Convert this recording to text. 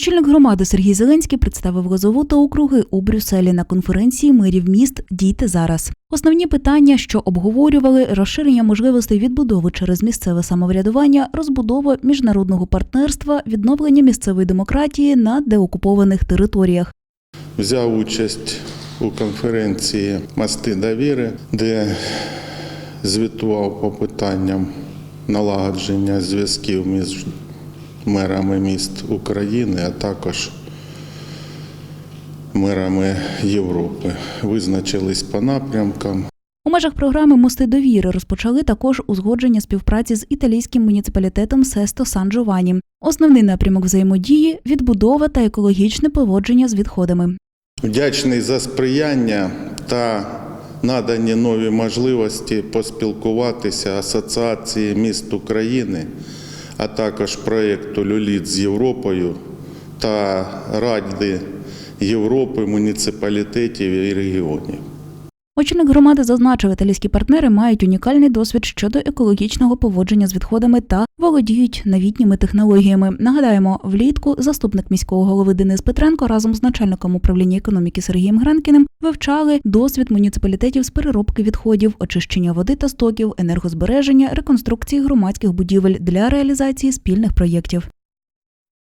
Очільник громади Сергій Зеленський представив Лозову та округи у Брюсселі на конференції мирів міст Дійте зараз. Основні питання, що обговорювали, розширення можливостей відбудови через місцеве самоврядування, розбудова міжнародного партнерства, відновлення місцевої демократії на деокупованих територіях. взяв участь у конференції Мости довіри, де звітував по питанням налагодження зв'язків між мерами міст України, а також мерами Європи. Визначились по напрямкам. У межах програми Мости довіри розпочали також узгодження співпраці з італійським муніципалітетом Сесто Сан Джованні. Основний напрямок взаємодії відбудова та екологічне поводження з відходами. Вдячний за сприяння та надані нові можливості поспілкуватися Асоціації міст України, а також проєкту Люліт з Європою та Ради Європи, муніципалітетів і регіонів. Очільник громади зазначив, італійські партнери мають унікальний досвід щодо екологічного поводження з відходами та володіють новітніми технологіями. Нагадаємо, влітку заступник міського голови Денис Петренко разом з начальником управління економіки Сергієм Гренкіним вивчали досвід муніципалітетів з переробки відходів, очищення води та стоків, енергозбереження, реконструкції громадських будівель для реалізації спільних проєктів.